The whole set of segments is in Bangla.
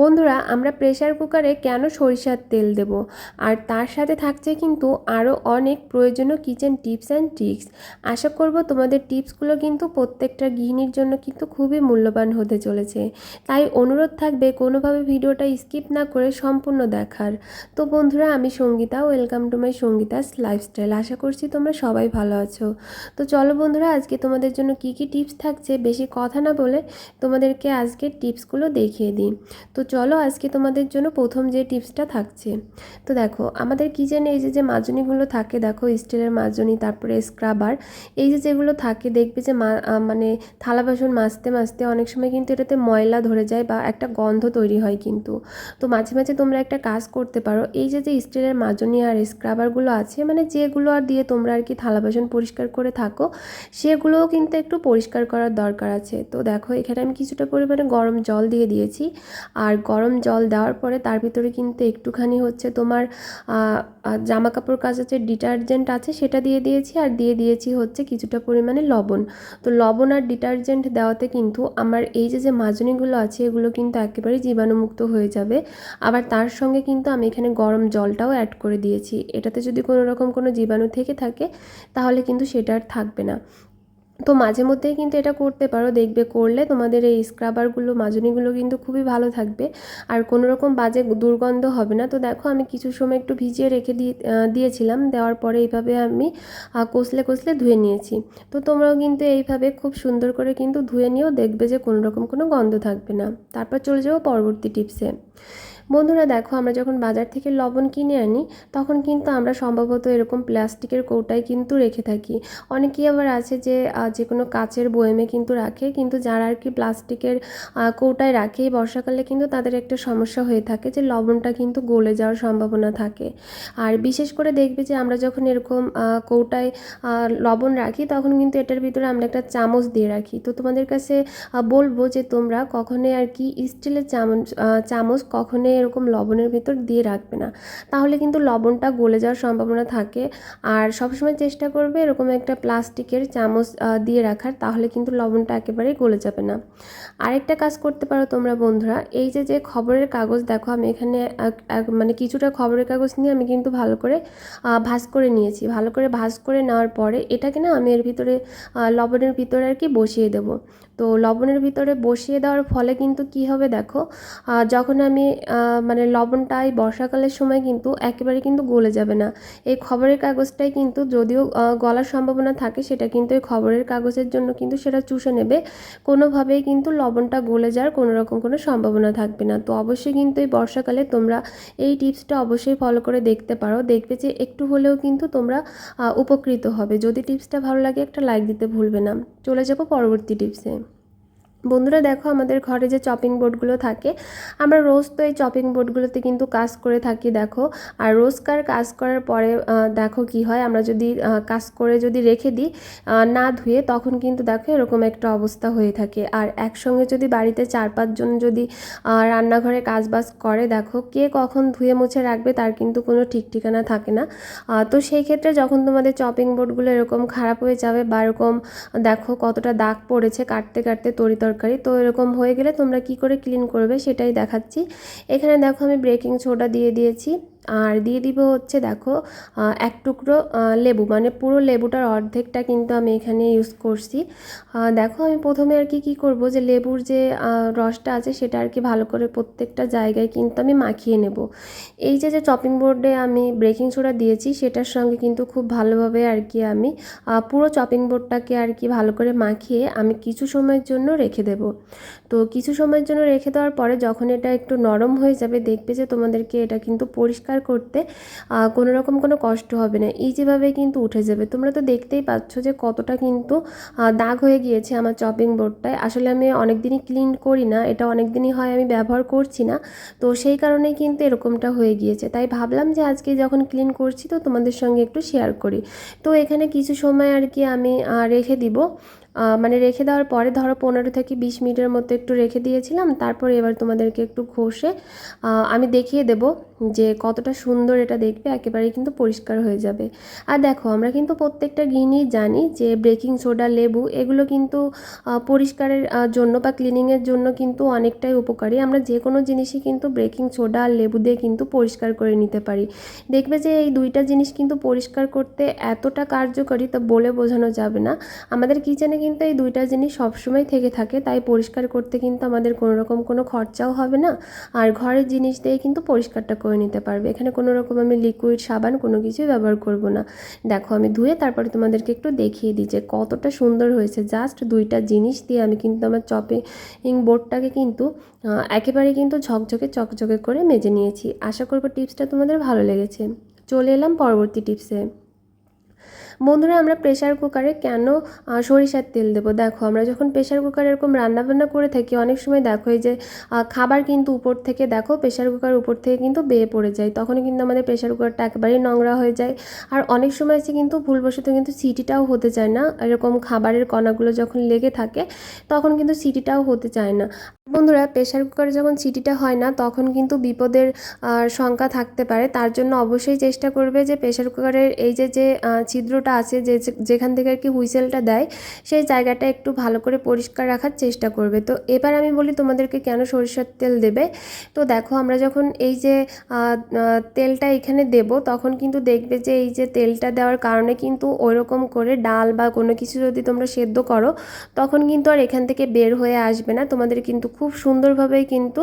বন্ধুরা, আমরা প্রেশার কুকারে কেন সরিষার তেল দেব? আর তার সাথে থাকছে কিন্তু আরও অনেক প্রয়োজনীয় কিচেন টিপস অ্যান্ড ট্রিক্স আশা করব তোমাদের টিপসগুলো কিন্তু প্রত্যেকটা গৃহিণীর জন্য কিন্তু খুবই মূল্যবান হতে চলেছে। তাই অনুরোধ থাকবে কোনোভাবে ভিডিওটা স্কিপ না করে সম্পূর্ণ দেখার। তো বন্ধুরা, আমি Sangeeta welcome to my Sangeeta's lifestyle আশা করছি তোমরা সবাই ভালো আছো। তো চলো বন্ধুরা, আজকে তোমাদের জন্য কি কি টিপস থাকছে, বেশি কথা না বলে তোমাদেরকে আজকের টিপসগুলো দেখিয়ে দিই। তো চলো আজকে তোমাদের জন্য প্রথম যে টিপসটা থাকছে। তো দেখো, আমাদের কিচেনে এই যে যে মাজনিগুলো থাকে, দেখো, স্টিলের মাজনি, তারপরে স্ক্রাবার এই যে, যেগুলো থাকে, দেখবে যে মানে থালা বাসন মাজতে মাজতে অনেক সময় কিন্তু এটাতে ময়লা ধরে যায় বা একটা গন্ধ তৈরি হয় কিন্তু। তো মাঝে মাঝে তোমরা একটা কাজ করতে পারো, এই যে যে স্টিলের মাজনি আর স্ক্রাবারগুলো আছে মানে যেগুলো আর দিয়ে তোমরা আর কি থালা বাসন পরিষ্কার করে থাকো, সেগুলোও কিন্তু একটু পরিষ্কার করার দরকার আছে। তো দেখো, এখানে আমি কিছুটা পরিমাণে গরম জল দিয়ে দিয়েছি, আর গরম জল দেওয়ার পরে তার ভিতরে কিন্তু একটুখানি হচ্ছে তোমার জামা কাপড় কাচার যে ডিটারজেন্ট আছে, সেটা দিয়ে দিয়েছি আর দিয়ে দিয়েছি হচ্ছে কিছুটা পরিমাণে লবণ। তো লবণ আর ডিটারজেন্ট দেওয়াতে কিন্তু আমার এই যে যে মাজনিগুলো আছে, এগুলো কিন্তু একেবারেই জীবাণুমুক্ত হয়ে যাবে। আবার তার সঙ্গে কিন্তু আমি এখানে গরম জলটাও অ্যাড করে দিয়েছি। এটাতে যদি কোনো রকম কোনো জীবাণু থেকে থাকে, তাহলে কিন্তু সেটা আর থাকবে না। তো মাঝে মধ্যেই কিন্তু এটা করতে পারো, দেখবে করলে তোমাদের এই স্ক্রাবারগুলো মাজনিগুলো কিন্তু খুবই ভালো থাকবে। আর কোনো রকম বাজে দুর্গন্ধ হবে না। তো দেখো আমি কিছু সময় একটু ভিজিয়ে রেখে দিয়ে দিয়েছিলাম। দেওয়ার পরে এইভাবে আমি কষলে কষলে ধুয়ে নিয়েছি। তো তোমরাও কিন্তু এইভাবে খুব সুন্দর করে কিন্তু ধুয়ে নিয়েও দেখবে যে কোনো রকম কোনো গন্ধ থাকবে না। তারপর চলে যাব পরবর্তী টিপসে বন্ধুরা দেখো, আমরা যখন বাজার থেকে লবণ কিনে আনি, তখন কিন্তু আমরা সম্ভবত এরকম প্লাস্টিকের কৌটায় কিন্তু রেখে থাকি। অনেকেই আবার আছে যে যে কোনো কাচের বয়েমে কিন্তু রাখে, কিন্তু যারা আর কি প্লাস্টিকের কৌটায় রাখে বর্ষাকালে কিন্তু তাদের একটা সমস্যা হয়ে থাকে যে, লবণটা কিন্তু গলে যাওয়ার সম্ভাবনা থাকে। আর বিশেষ করে দেখবে যে, আমরা যখন এরকম কৌটায় লবণ রাখি, তখন কিন্তু এটার ভিতরে আমরা একটা চামচ দিয়ে রাখি। তো তোমাদের কাছে বলব যে, তোমরা কখনোই আর কি স্টিলের চামচ চামচ কখনোই এরকম লবণের ভিতর দিয়ে রাখবে না। তাহলে কিন্তু লবণটা গলে যাওয়ার সম্ভাবনা থাকে। আর সবসময় চেষ্টা করবে এরকম একটা প্লাস্টিকের চামচ দিয়ে রাখার, তাহলে কিন্তু লবণটা একেবারেই গলে যাবে না। আরেকটা কাজ করতে পারো তোমরা বন্ধুরা, এই যে যে খবরের কাগজ দেখো, আমি এখানে মানে কিছুটা খবরের কাগজ নিয়ে আমি কিন্তু ভালো করে ভাজ করে নিয়েছি। ভালো করে ভাজ করে নেওয়ার পরে এটাকে না আমি এর ভিতরে লবণের ভিতরে আর কি বসিয়ে দেবো। তো লবণের ভিতরে বসিয়ে দেওয়ার ফলে কিন্তু কি হবে দেখো যখন আমি মানে লবণটা এই বর্ষাকালের সময় কিন্তু একেবারে কিন্তু গলে যাবে না। এই খবরের কাগজটাই কিন্তু যদিও গলার সম্ভাবনা থাকে সেটা কিন্তু এই খবরের কাগজের জন্য কিন্তু সেটা চুষে নেবে। কোনোভাবেই কিন্তু লবণটা গলে যাওয়ার কোনো রকম কোনো সম্ভাবনা থাকবে না। তো অবশ্যই কিন্তু এই বর্ষাকালে তোমরা এই টিপসটা অবশ্যই ফলো করে দেখতে পারো। দেখবে যে একটু হলেও কিন্তু তোমরা উপকৃত হবে। যদি টিপসটা ভালো লাগে একটা লাইক দিতে ভুলবে না। চলে যাব পরবর্তী টিপসে। বন্ধুরা দেখো আমাদের ঘরে যে চপিং বোর্ডগুলো থাকে, আমরা রোজ তো এই চপিং বোর্ডগুলোতে কিন্তু কাজ করে থাকি দেখো। আর রোজকার কাজ করার পরে দেখো কি হয়, আমরা যদি কাজ করে যদি রেখে দিই না ধুয়ে, তখন কিন্তু দেখো এরকম একটা অবস্থা হয়ে থাকে। আর একসঙ্গে যদি বাড়িতে চার পাঁচজন যদি রান্নাঘরে কাজ বাজ করে দেখো, কে কখন ধুয়ে মুছে রাখবে তার কিন্তু কোনো ঠিক ঠিকানা থাকে না। তো সেই ক্ষেত্রে যখন তোমাদের চপিং বোর্ডগুলো এরকম খারাপ হয়ে যাবে বা এরকম, দেখো কতটা দাগ পড়েছে কাটতে কাটতে তরি তরকারি। তো এরকম হয়ে গেলে তোমরা কি করে ক্লিন করবে সেটাই দেখাচ্ছি। এখানে দেখো আমি ব্রেকিং সোডা দিয়ে দিয়েছি। আর দিয়ে দিব হচ্ছে দেখো এক টুকরো লেবু। মানে পুরো লেবুটার অর্ধেকটা কিন্তু আমি এখানে ইউজ করছি। দেখো আমি প্রথমে আর কি, কী করব? যে লেবুর যে রসটা আছে সেটা আর কি ভালো করে প্রত্যেকটা জায়গায় কিন্তু আমি মাখিয়ে নেব। এই যে যে চপিং বোর্ডে আমি ব্রেকিং সোডা দিয়েছি, সেটার সঙ্গে কিন্তু খুব ভালোভাবে আর কি আমি পুরো চপিং বোর্ডটাকে আর কি ভালো করে মাখিয়ে আমি কিছু সময়ের জন্য রেখে দেব। তো কিছু সময়ের জন্য রেখে দেওয়ার পরে যখন এটা একটু নরম হয়ে যাবে, দেখবে যে তোমাদেরকে এটা কিন্তু পরিষ্কার পরিষ্কার করতে কোনো রকম কোনো কষ্ট হবে না। ইজিভাবে কিন্তু উঠে যাবে। তোমরা তো দেখতেই পাচ্ছ যে কতটা কিন্তু দাগ হয়ে গিয়েছে আমার চপিং বোর্ডটায় আসলে আমি অনেক দিনই ক্লিন করি না, এটা অনেক দিনই হয় আমি ব্যবহার করছি না। তো সেই কারণেই কিন্তু এরকমটা হয়ে গিয়েছে। তাই ভাবলাম যে আজকে যখন ক্লিন করছি তো তোমাদের সঙ্গে একটু শেয়ার করি। তো এখানে কিছু সময় আর কি আমি রেখে দিব। মানে রেখে দেওয়ার পরে ধরো পনেরো থেকে বিশ মিনিটের মতো একটু রেখে দিয়েছিলাম, তারপরে এবার তোমাদেরকে একটু ঘষে আমি দেখিয়ে দেব যে কতটা সুন্দর এটা দেখবে, একেবারেই কিন্তু পরিষ্কার হয়ে যাবে। আর দেখো, আমরা কিন্তু প্রত্যেকটা গৃহিণী জানি যে বেকিং সোডা, লেবু এগুলো কিন্তু পরিষ্কারের জন্য বা ক্লিনিংয়ের জন্য কিন্তু অনেকটাই উপকারী। আমরা যে কোনো জিনিসই কিন্তু বেকিং সোডা আর লেবু দিয়ে কিন্তু পরিষ্কার করে নিতে পারি। দেখবে যে এই দুইটা জিনিস কিন্তু পরিষ্কার করতে এতটা কার্যকরী তা বলে বোঝানো যাবে না। আমাদের কিচেনে কিন্তু এই দুইটা জিনিস সবসময় থেকে থাকে, তাই পরিষ্কার করতে কিন্তু আমাদের কোনো রকম কোনো খরচাও হবে না। আর ঘরের জিনিস দিয়ে কিন্তু পরিষ্কারটা করে নিতে পারবে। এখানে কোনো রকম আমি লিকুইড সাবান কোনো কিছুই ব্যবহার করব না। দেখো, আমি ধুয়ে তারপরে তোমাদেরকে একটু দেখিয়ে দিই যে কতটা সুন্দর হয়েছে। জাস্ট দুইটা জিনিস দিয়ে আমি কিন্তু আমার চপিং বোর্ডটাকে কিন্তু একেবারে কিন্তু ঝকঝকে চকচকে করে মেজে নিয়েছি। আশা করব টিপসটা তোমাদের ভালো লেগেছে। চলে এলাম পরবর্তী টিপসে। বন্ধুরা আমরা প্রেশার কুকারে কেন সরিষার তেল দেবো? দেখো আমরা যখন প্রেশার কুকারে এরকম রান্নাবান্না করে থাকি অনেক সময় দেখো এই যে খাবার কিন্তু উপর থেকে দেখো প্রেশার কুকার উপর থেকে কিন্তু বেয়ে পড়ে যায়। তখনই কিন্তু আমাদের প্রেশার কুকারটা একেবারেই নোংরা হয়ে যায়। আর অনেক সময় আছে কিন্তু ভুলবশত কিন্তু সিটিটাও হতে চায় না। এরকম খাবারের কণাগুলো যখন লেগে থাকে তখন কিন্তু সিটিটাও হতে চায় না। বন্ধুরা প্রেশার কুকারে যখন সিটিটা হয় না তখন কিন্তু বিপদের শঙ্কা থাকতে পারে। তার জন্য অবশ্যই চেষ্টা করবে যে প্রেশার কুকারের এই যে যে আহ, ছিদ্রটা আছে যে যেখান থেকে আর কি হুইসেলটা দেয়, সেই জায়গাটা একটু ভালো করে পরিষ্কার রাখার চেষ্টা করবে। তো এবার আমি বলি তোমাদেরকে কেন সরিষার তেল দেবে। তো দেখো আমরা যখন এই যে তেলটা এখানে দেব, তখন কিন্তু দেখবে যে এই যে তেলটা দেওয়ার কারণে কিন্তু ওইরকম করে ডাল বা কোনো কিছু যদি তোমরা সেদ্ধ করো, তখন কিন্তু আর এখান থেকে বের হয়ে আসবে না। তোমাদের কিন্তু খুব সুন্দরভাবেই কিন্তু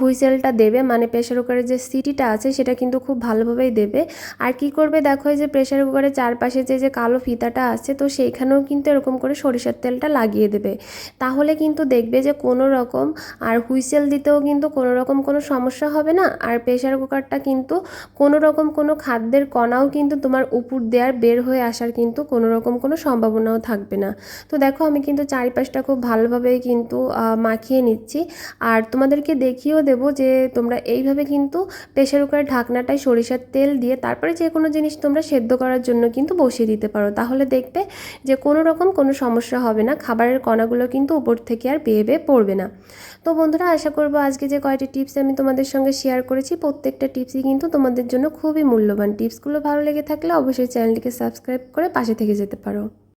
হুইসেলটা দেবে। মানে প্রেশার কুকারের যে সিটিটা আছে, সেটা কিন্তু খুব ভালোভাবেই দেবে। আর কি করবে? দেখো এই যে প্রেশার কুকারের চারপাশে যে যে কালো ফিতাটা আছে তো সেইখানেও কিন্তু এরকম করে সরিষার তেলটা লাগিয়ে দেবে। তাহলে কিন্তু দেখবে যে কোনো রকম আর হুইসেল দিতেও কিন্তু কোনো রকম কোনো সমস্যা হবে না। আর প্রেশার কুকারটা কিন্তু কোনো রকম কোনো খাদ্যের কণাও কিন্তু তোমার উপর দেওয়ার, বের হয়ে আসার কিন্তু কোনো রকম কোনো সম্ভাবনাও থাকবে না। তো দেখো, আমি কিন্তু চারিপাশটা খুব ভালোভাবেই কিন্তু মাখিয়ে নিচ্ছি। আর তোমাদেরকে দেখিয়েও দেবো যে, তোমরা এইভাবে কিন্তু প্রেশার কুকারের ঢাকনাটায় সরিষার তেল দিয়ে, তারপরে যে কোনো জিনিস তোমরা সেদ্ধ করার জন্য কিন্তু বসিয়ে দিতে পারো। তাহলে দেখবে যে কোনো রকম কোনো সমস্যা হবে না। খাবারের কণাগুলো কিন্তু উপর থেকে আর বেয়ে বেয়ে পড়বে না। তো বন্ধুরা, আশা করব আজকে যে কয়টি টিপস আমি তোমাদের সঙ্গে শেয়ার করেছি, প্রত্যেকটা টিপসই কিন্তু তোমাদের জন্য খুবই মূল্যবান। টিপসগুলো ভালো লেগে থাকলে অবশ্যই চ্যানেলটিকে সাবস্ক্রাইব করে পাশে থেকে যেতে পারো।